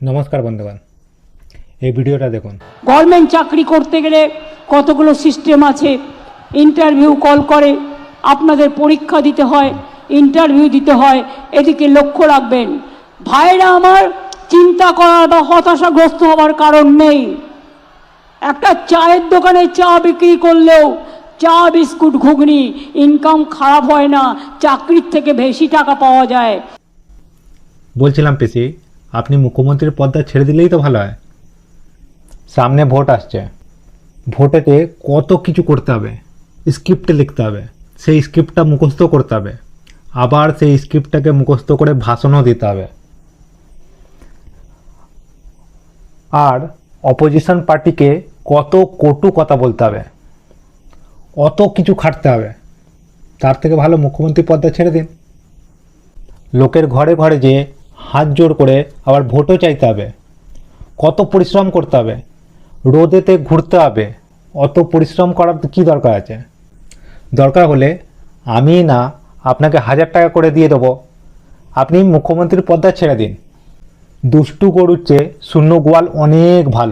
নমস্কার বন্ধুগণ। এই ভিডিওটা দেখুন। গভর্নমেন্ট চাকরি করতে গেলে কতগুলো সিস্টেম আছে? ইন্টারভিউ কল করে। আপনাদের পরীক্ষা দিতে হয় ইন্টারভিউ দিতে হয়। এদিকে লক্ষ্য রাখবেন ভাইরা আমার চিন্তা করার বা হতাশাগ্রস্ত হওয়ার কারণ নেই। একটা চায়ের দোকানে চা বিক্রি করলেও চা বিস্কুট ঘুগনি ইনকাম খারাপ হয় না চাকরির থেকে বেশি টাকা পাওয়া যায়। বলছিলাম পিসি আপনি মুখ্যমন্ত্রীর পদটা ছেড়ে দিলেই তো ভালো হয়। সামনে ভোট আসছে। ভোটেতে কত কিছু করতে হবে। স্ক্রিপ্টে লিখতে হবে। সেই স্ক্রিপ্টটা মুখস্থ করতে হবে। আবার সেই স্ক্রিপ্টটাকে মুখস্থ করে ভাষণও দিতে হবে। আর অপোজিশন পার্টিকে কত কটু কথা বলতে হবে। অত কিছু খাটতে হবে। তার থেকে ভালো মুখ্যমন্ত্রী পদটা ছেড়ে দিন। লোকের ঘরে ঘরে যেয়ে হাত জোর করে আবার ভোটও চাইতে হবে। কত পরিশ্রম করতে হবে? রোদেতে ঘুরতে হবে। অত পরিশ্রম করার কি দরকার আছে? দরকার হলে আমি না আপনাকে হাজার টাকা করে দিয়ে দেবো। আপনি মুখ্যমন্ত্রীর পদ্মা ছেড়ে দিন। দুষ্টু গরুর চেয়ে শূন্য গোয়াল অনেক ভালো।